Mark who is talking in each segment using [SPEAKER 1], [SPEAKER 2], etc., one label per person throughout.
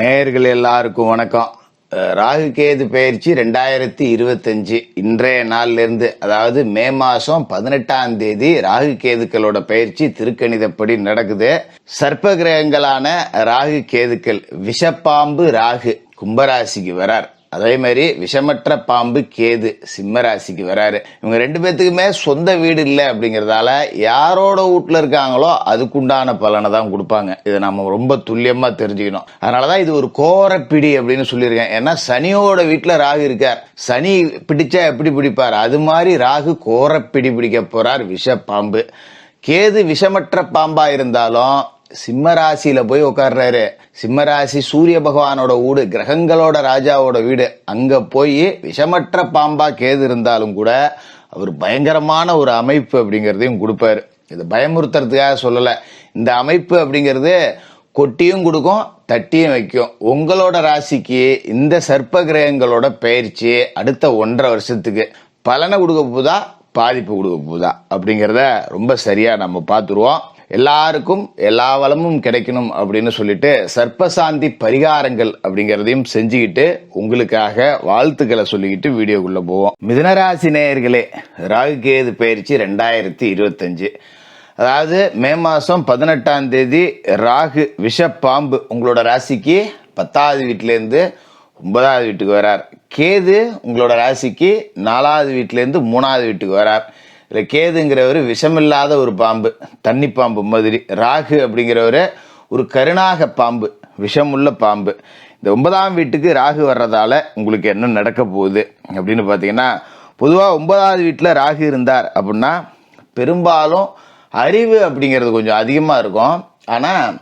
[SPEAKER 1] நேயர்கள் எல்லாருக்கும் வணக்கம். ராகு கேது பயிற்சி ரெண்டாயிரத்தி இருபத்தஞ்சு இன்றைய நாள்லேருந்து அதாவது மே மாதம் பதினெட்டாம் தேதி ராகு கேதுக்களோட பயிற்சி திருக்கணிதப்படி நடக்குது. சர்ப்ப கிரகங்களான ராகு கேதுக்கள் விஷப்பாம்பு ராகு கும்பராசிக்கு வரார். அதே மாதிரி விஷமற்ற பாம்பு கேது சிம்ம ராசிக்கு வராரு. இவங்க ரெண்டு பேத்துக்குமே சொந்த வீடு இல்லை அப்படிங்கிறதால யாரோட வீட்டில் இருக்காங்களோ அதுக்குண்டான பலனை தான் கொடுப்பாங்க. இதை நம்ம ரொம்ப துல்லியமாக தெரிஞ்சுக்கணும். அதனால தான் இது ஒரு கோரப்பிடி அப்படின்னு சொல்லியிருக்கேன். ஏன்னா சனியோட வீட்டில் ராகு இருக்கார். சனி பிடிச்சா எப்படி பிடிப்பார்? அது மாதிரி ராகு கோரப்பிடி பிடிக்க போகிறார் விஷ பாம்பு கேது விஷமற்ற பாம்பாக இருந்தாலும் சிம்ம ராசியில போய் உட்கார்றாரு சிம்ம ராசி சூரிய பகவானோட வீடு கிரகங்களோட ராஜாவோட வீடு. அங்க போய் விஷமற்ற பாம்பா கேது இருந்தாலும் கூட அவர் பயங்கரமான ஒரு அமைப்பு அப்படிங்கிறதையும் கொடுப்பாரு. இது பயமுறுத்துறதுக்காக சொல்லல. இந்த அமைப்பு அப்படிங்கிறது கொட்டியும் கொடுக்கும் தட்டியும் வைக்கும். உங்களோட ராசிக்கு இந்த சர்ப்ப கிரகங்களோட பயிற்சி அடுத்த ஒன்றரை வருஷத்துக்கு பலனை கொடுக்க போதா பாதிப்பு கொடுக்க போதா அப்படிங்கிறத ரொம்ப சரியா நம்ம பார்த்துருவோம். எல்லாருக்கும் எல்லா வளமும் கிடைக்கணும் அப்படின்னு சொல்லிட்டு சர்ப்பசாந்தி பரிகாரங்கள் அப்படிங்கிறதையும் செஞ்சுக்கிட்டு உங்களுக்காக வாழ்த்துக்களை சொல்லிக்கிட்டு வீடியோக்குள்ள போவோம். மிதனராசி நேயர்களே ராகு கேது பயிற்சி ரெண்டாயிரத்தி இருபத்தஞ்சு. அதாவது மே மாதம் பதினெட்டாம் தேதி ராகு விஷப்பாம்பு உங்களோட ராசிக்கு பத்தாவது வீட்டிலேருந்து ஒன்பதாவது வீட்டுக்கு வரார். கேது உங்களோட ராசிக்கு நாலாவது வீட்டிலேருந்து மூணாவது வீட்டுக்கு வரார். இல்லை கேதுங்கிறவர் விஷமில்லாத ஒரு பாம்பு தண்ணி பாம்பு மாதிரி. ராகு அப்படிங்கிறவர் ஒரு கருணாக பாம்பு விஷமுள்ள பாம்பு. இந்த ஒன்பதாம் வீட்டுக்கு ராகு வர்றதால உங்களுக்கு என்ன நடக்க போகுது அப்படின்னு பார்த்தீங்கன்னா பொதுவாக ஒன்பதாவது வீட்டில் ராகு இருந்தார் அப்படின்னா பெரும்பாலும் அறிவு அப்படிங்கிறது கொஞ்சம் அதிகமாக இருக்கும். ஆனால்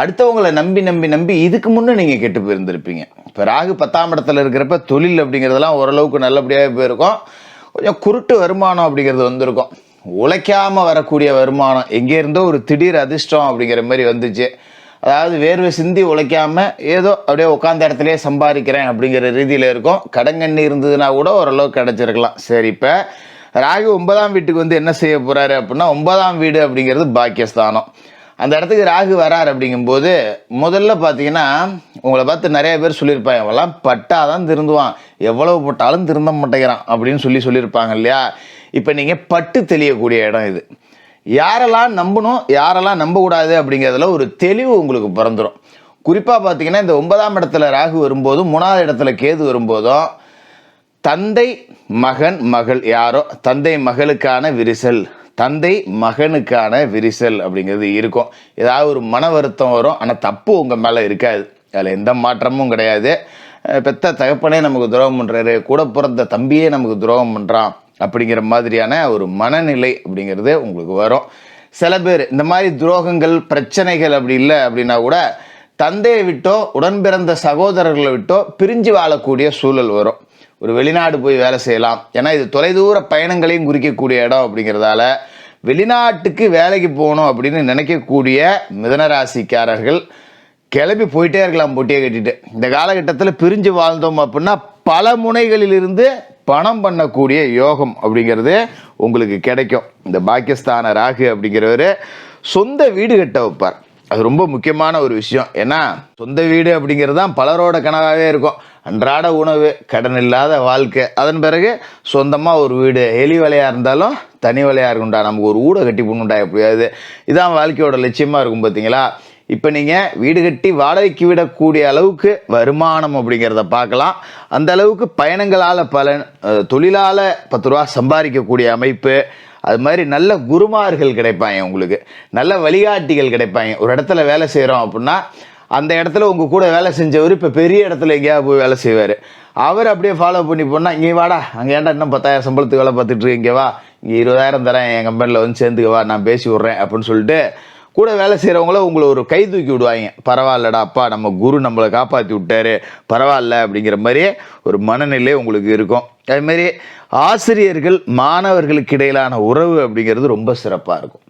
[SPEAKER 1] அடுத்தவங்களை நம்பி நம்பி நம்பி இதுக்கு முன்னே நீங்கள் கெட்டு போயிருந்திருப்பீங்க. இப்போ ராகு பத்தாம் இடத்துல இருக்கிறப்ப தொழில் அப்படிங்கிறதெல்லாம் ஓரளவுக்கு நல்லபடியாக போயிருக்கும். கொஞ்சம் குருட்டு வருமானம் அப்படிங்கிறது வந்திருக்கும். உழைக்காமல் வரக்கூடிய வருமானம். எங்கே இருந்தோ ஒரு திடீர் அதிர்ஷ்டம் அப்படிங்கிற மாதிரி வந்துச்சு. அதாவது வேர்வை சிந்தி உழைக்காமல் ஏதோ அப்படியே உட்காந்த இடத்துலையே சம்பாதிக்கிறேன் அப்படிங்கிற ரீதியில் இருக்கும். கடங்கண்ணி இருந்ததுன்னா கூட ஓரளவுக்கு கிடச்சிருக்கலாம். சரி இப்போ ராகு ஒன்பதாம் வீட்டுக்கு வந்து என்ன செய்ய போகிறாரு அப்படின்னா ஒன்பதாம் வீடு அப்படிங்கிறது பாக்கியஸ்தானம். அந்த இடத்துக்கு ராகு வரார் அப்படிங்கும்போது முதல்ல பார்த்தீங்கன்னா உங்களை பார்த்து நிறைய பேர் சொல்லியிருப்பாங்க அவெல்லாம் பட்டாதான் திருந்துவான். எவ்வளவு போட்டாலும் திருந்த மாட்டேங்கிறான் அப்படின்னு சொல்லி சொல்லியிருப்பாங்க இல்லையா? இப்போ நீங்கள் பட்டு தெளியக்கூடிய இடம் இது. யாரெல்லாம் நம்பணும் யாரெல்லாம் நம்பக்கூடாது அப்படிங்கிறதுல ஒரு தெளிவு உங்களுக்கு பிறந்துடும் குறிப்பாக பார்த்தீங்கன்னா இந்த ஒன்பதாம் இடத்துல ராகு வரும்போதும் மூணாவது இடத்துல கேது வரும்போதும் தந்தை மகன் மகள் யாரோ தந்தை மகளுக்கான விரிசல். தந்தை மகனுக்கான விரிசல் அப்படிங்கிறது இருக்கும். ஏதாவது ஒரு மன வருத்தம் வரும் ஆனால் தப்பு உங்கள் மேலே இருக்காது. அதில் எந்த மாற்றமும் கிடையாது. பெத்த தகப்பனே நமக்கு துரோகம் பண்ணுறாரு கூட பிறந்த தம்பியே நமக்கு துரோகம் பண்ணுறான் அப்படிங்கிற மாதிரியான ஒரு மனநிலை அப்படிங்கிறது உங்களுக்கு வரும். சில பேர் இந்த மாதிரி துரோகங்கள் பிரச்சனைகள் அப்படி இல்லை அப்படின்னா கூட தந்தையை விட்டோ உடன்பிறந்த சகோதரர்களை விட்டோ பிரிஞ்சு வாழக்கூடிய சூழல் வரும். ஒரு வெளிநாடு போய் வேலை செய்யலாம். ஏன்னா இது தொலைதூர பயணங்களையும் குறிக்கக்கூடிய இடம் அப்படிங்கிறதால வெளிநாட்டுக்கு வேலைக்கு போகணும் அப்படின்னு நினைக்கக்கூடிய மிதனராசிக்காரர்கள் கிளம்பி போயிட்டே இருக்கலாம் பொட்டியை கட்டிட்டு. இந்த காலகட்டத்தில் பிரிஞ்சு வாழ்ந்தோம் அப்படின்னா பல முனைகளிலிருந்து பணம் பண்ணக்கூடிய யோகம் அப்படிங்கிறது உங்களுக்கு கிடைக்கும். இந்த பாகிஸ்தான ராகு அப்படிங்கிறவர் சொந்த வீடு கட்ட வைப்பார். அது ரொம்ப முக்கியமான ஒரு விஷயம். ஏன்னா சொந்த வீடு அப்படிங்கிறது தான் பலரோட கனவாகவே இருக்கும். அன்றாட உணவு கடன் இல்லாத வாழ்க்கை. அதன் பிறகு சொந்தமாக ஒரு வீடு எலி வேலையாக இருந்தாலும் தனி வேலையாக இருக்கும்டா. நமக்கு ஒரு ஊட கட்டி போடணுண்டா எப்படியாவது இதான் வாழ்க்கையோட லட்சியமாக இருக்கும் பார்த்தீங்களா இப்போ நீங்கள் வீடு கட்டி வாடகைக்கு விடக்கூடிய அளவுக்கு வருமானம் அப்படிங்கிறத பார்க்கலாம். அந்த அளவுக்கு பயணங்களால் பலன் தொழிலால் பத்து ரூபா சம்பாதிக்கக்கூடிய அமைப்பு அது மாதிரி நல்ல குருமார்கள் கிடைப்பாங்க உங்களுக்கு. நல்ல வழிகாட்டிகள் கிடைப்பாங்க. ஒரு இடத்துல வேலை செய்கிறோம் அப்படின்னா அந்த இடத்துல உங்கள் கூட வேலை செஞ்சவர் இப்போ பெரிய இடத்துல எங்கேயாவது போய் வேலை செய்வார். அவர் அப்படியே ஃபாலோ பண்ணி போனால் இங்கே வாடா அங்கே ஏன்டா இன்னும் பத்தாயிரம் சம்பளத்துக்கு வேலை பார்த்துட்டு இங்கே வா. இங்கே இருபதாயிரம் தரேன் என் கம்பெனியில் வந்து சேர்ந்துக்க வா நான் பேசி விட்றேன் அப்படின்னு சொல்லிட்டு கூட வேலை செய்கிறவங்கள உங்களை ஒரு கை தூக்கி விடுவாங்க. பரவாயில்லடா அப்பா நம்ம குரு நம்மளை காப்பாற்றி விட்டாரு. பரவாயில்ல அப்படிங்கிற மாதிரி ஒரு மனநிலை உங்களுக்கு இருக்கும். அதுமாரி ஆசிரியர்கள் மாணவர்களுக்கு இடையிலான உறவு அப்படிங்கிறது ரொம்ப சிறப்பாக இருக்கும்.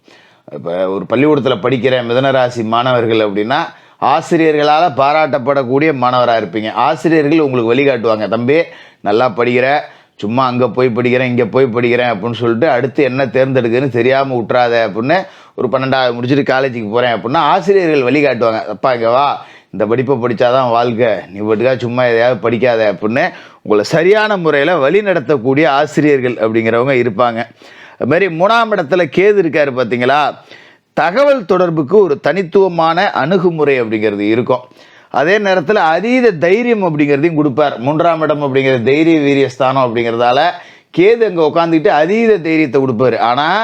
[SPEAKER 1] இப்போ ஒரு பள்ளிக்கூடத்தில் படிக்கிற மிதனராசி மாணவர்கள் அப்படின்னா ஆசிரியர்களால் பாராட்டப்படக்கூடிய மாணவராக இருப்பீங்க. ஆசிரியர்கள் உங்களுக்கு வழிகாட்டுவாங்க. தம்பி நல்லா படிக்கிற சும்மா அங்கே போய் படிக்கிறேன் இங்கே போய் படிக்கிறேன் அப்படின்னு சொல்லிட்டு அடுத்து என்ன தேர்ந்தெடுக்குன்னு தெரியாமல் விட்றாத அப்படின்னு ஒரு பன்னெண்டாவது முடிச்சுட்டு காலேஜுக்கு போகிறேன் அப்படின்னா ஆசிரியர்கள் வழிகாட்டுவாங்க. அப்பா இங்கே வா. இந்த படிப்பை படித்தாதான் வாழ்க்கை. நீ பட்டுக்கா சும்மா எதையாவது படிக்காத அப்படின்னு உங்களை சரியான முறையில் வழி நடத்தக்கூடிய ஆசிரியர்கள் அப்படிங்கிறவங்க இருப்பாங்க. அதுமாரி மூணாம் இடத்துல கேது இருக்காரு பார்த்தீங்களா தகவல் தொடர்புக்கு ஒரு தனித்துவமான அணுகுமுறை அப்படிங்கிறது இருக்கும். அதே நேரத்தில் அதீத தைரியம் அப்படிங்கிறதையும் கொடுப்பார். மூன்றாம் இடம் அப்படிங்கிறது தைரிய வீரிய ஸ்தானம் அப்படிங்கிறதால கேது அங்கே உட்காந்துக்கிட்டு அதீத தைரியத்தை கொடுப்பாரு. ஆனால்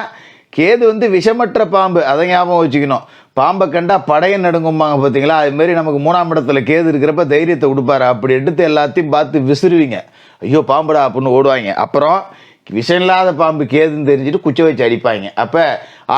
[SPEAKER 1] கேது வந்து விஷமற்ற பாம்பு. அதை ஞாபகம் வச்சுக்கணும். பாம்பை கண்டா படையை நடுங்கும்பாங்க பார்த்தீங்களா அது மாதிரி நமக்கு மூணாம் இடத்துல கேது இருக்கிறப்ப தைரியத்தை கொடுப்பாரு. அப்படி எடுத்து எல்லாத்தையும் பார்த்து விசிறுவீங்க. ஐயோ பாம்புடா அப்படின்னு ஓடுவாங்க. அப்புறம் விஷம் இல்லாத பாம்பு கேதுன்னு தெரிஞ்சுட்டு குச்சை வச்சு அடிப்பாங்க. அப்போ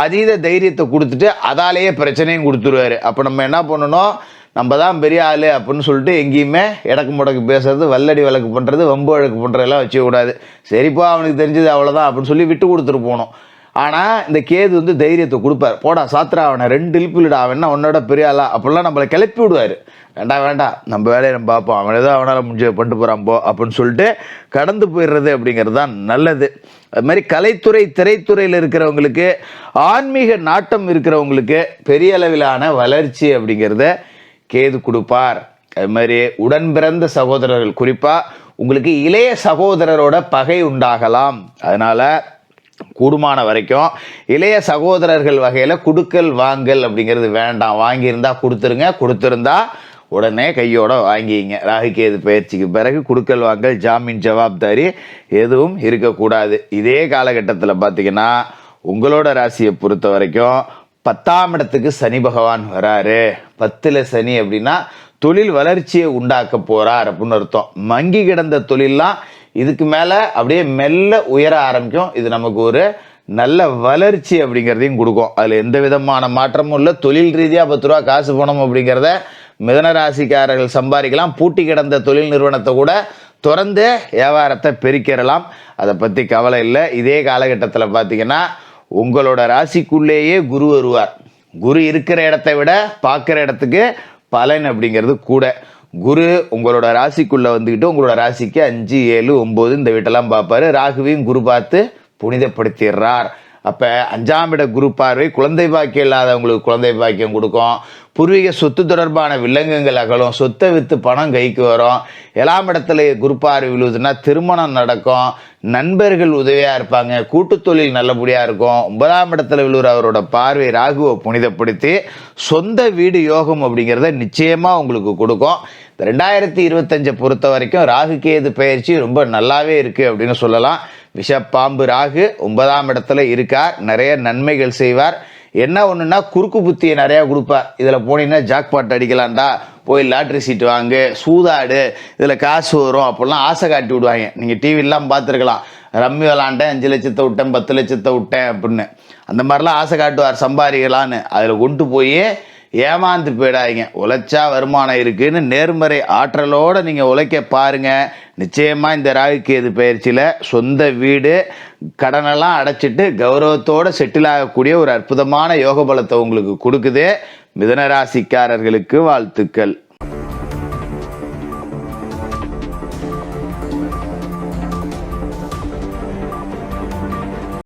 [SPEAKER 1] அதீத தைரியத்தை கொடுத்துட்டு அதாலேயே பிரச்சனையும் கொடுத்துருவாரு. அப்போ நம்ம என்ன பண்ணணும்? நம்ம தான் பெரிய ஆள் அப்படின்னு சொல்லிட்டு எங்கேயுமே இடக்கு முடக்கு பேசுறது வல்லடி வழக்கு பண்ணுறது வம்பு வழக்கு பண்ணுறதெல்லாம் வச்சுக்கூடாது சரிப்பா அவனுக்கு தெரிஞ்சது அவ்வளோதான் அப்படின்னு சொல்லி விட்டு கொடுத்துட்டு போகணும். ஆனால் இந்த கேது வந்து தைரியத்தை கொடுப்பார். போடா சாத்திரா அவனை. ரெண்டு இழுப்புலடா அவன் உன்னோட பெரிய ஆளா? அப்படிலாம் நம்மளை கிளப்பி விடுவார். வேண்டாம் வேண்டாம் நம்ம வேலையை நம்ம பார்ப்போம். அவன் ஏதோ அவனால் முடிஞ்ச பண்ணிட்டு போகிறான் போ அப்படின்னு சொல்லிட்டு கடந்து போயிடுறது அப்படிங்கிறது தான் நல்லது. அது மாதிரி கலைத்துறை திரைத்துறையில் இருக்கிறவங்களுக்கு ஆன்மீக நாட்டம் இருக்கிறவங்களுக்கு பெரிய அளவிலான வளர்ச்சி அப்படிங்கிறத கேது கொடுப்பார். அது மாதிரி உடன் பிறந்த சகோதரர்கள் குறிப்பாக உங்களுக்கு இளைய சகோதரரோட பகை உண்டாகலாம். அதனால் கூடுமான வரைக்கும் இளைய சகோதரர்கள் வகையில் குடுக்கல் வாங்கல் அப்படிங்கிறது வேண்டாம். வாங்கியிருந்தா கொடுத்துருங்க. கொடுத்துருந்தா உடனே கையோட வாங்கிங்க ராகுகேது பயிற்சிக்கு பிறகு குடுக்கல் வாங்கல் ஜாமீன் ஜவாப்தாரி எதுவும் இருக்கக்கூடாது. இதே காலகட்டத்தில் பார்த்தீங்கன்னா உங்களோட ராசியை பொறுத்த வரைக்கும் பத்தாம் இடத்துக்கு சனி பகவான் வராரு. பத்தில் சனி அப்படின்னா தொழில் வளர்ச்சியை உண்டாக்க போகிறார் அப்படின்னு அர்த்தம். மங்கி கிடந்த தொழிலெலாம் இதுக்கு மேலே அப்படியே மெல்ல உயர ஆரம்பிக்கும். இது நமக்கு ஒரு நல்ல வளர்ச்சி அப்படிங்கிறதையும் கொடுக்கும். அதில் எந்த விதமான மாற்றமும் இல்லை. தொழில் ரீதியாக பத்து ரூபா காசு போனோம் அப்படிங்கிறத மிதன ராசிக்காரர்கள் சம்பாதிக்கலாம். பூட்டி கிடந்த தொழில் நிறுவனத்தை கூட திறந்து வியாபாரத்தை பெருக்கிடலாம். அதை பற்றி கவலை இல்லை. இதே காலகட்டத்தில் பார்த்தீங்கன்னா உங்களோட ராசிக்குள்ளேயே குரு வருவார். குரு இருக்கிற இடத்தை விட பார்க்குற இடத்துக்கு பலன் அப்படிங்கிறது கூட. குரு உங்களோட ராசிக்குள்ள வந்துக்கிட்டு உங்களோட ராசிக்கு அஞ்சு ஏழு ஒம்பது இந்த வீட்டெல்லாம் பார்ப்பாரு. ராகுவையும் குரு பார்த்து புனிதப்படுத்திடுறார். அப்போ அஞ்சாம் இட குரு பார்வை குழந்தை பாக்கியம் இல்லாதவங்களுக்கு குழந்தை பாக்கியம் கொடுக்கும். பூர்வீக சொத்து தொடர்பான வில்லங்கங்கள் அகலும். சொத்தை விற்று பணம் கைக்கு வரும். ஏழாம் இடத்துல குரு பார்வை விழுவுதுன்னா திருமணம் நடக்கும். நண்பர்கள் உதவியாக இருப்பாங்க. கூட்டு தொழில் நல்லபடியாக இருக்கும். ஒன்பதாம் இடத்துல விழுவுற அவரோட பார்வை ராகுவை புனிதப்படுத்தி சொந்த வீடு யோகம் அப்படிங்கிறத நிச்சயமாக உங்களுக்கு கொடுக்கும். இந்த ரெண்டாயிரத்தி இருபத்தஞ்சை பொறுத்த வரைக்கும் ராகு கேது பயிற்சி ரொம்ப நல்லாவே இருக்குது அப்படின்னு சொல்லலாம். விஷப்பாம்பு ராகு ஒன்பதாம் இடத்துல இருக்கார். நிறைய நன்மைகள் செய்வார். என்ன ஒன்றுனா குறுக்கு புத்தியை நிறையா கொடுப்பார். இதில் போனீங்கன்னா ஜாக்பாட் அடிக்கலாம்டா. போய் லாட்ரி சீட்டு வாங்கு சூதாடு இதில் காசு வரும் அப்படிலாம் ஆசை காட்டி விடுவாங்க. நீங்கள் டிவிலாம் பார்த்துருக்கலாம். ரம்மி விளாண்டேன் அஞ்சு லட்சத்தை விட்டேன் பத்து லட்சத்தை விட்டேன் அப்படின்னு. அந்த மாதிரிலாம் ஆசை காட்டுவார் சம்பாதிக்கலான்னு அதில் கொண்டு போய் ஏமாந்து போயிடாதீங்க. உழைச்சா வருமானம் இருக்குதுன்னு நேர்மறை ஆற்றலோடு நீங்கள் உழைக்க பாருங்க. நிச்சயமாக இந்த ராகுகேது பயிற்சியில் சொந்த வீடு கடனெல்லாம் அடைச்சிட்டு கௌரவத்தோடு செட்டில் ஆகக்கூடிய ஒரு அற்புதமான யோக பலத்தை உங்களுக்கு கொடுக்குது. மிதனராசிக்காரர்களுக்கு வாழ்த்துக்கள்.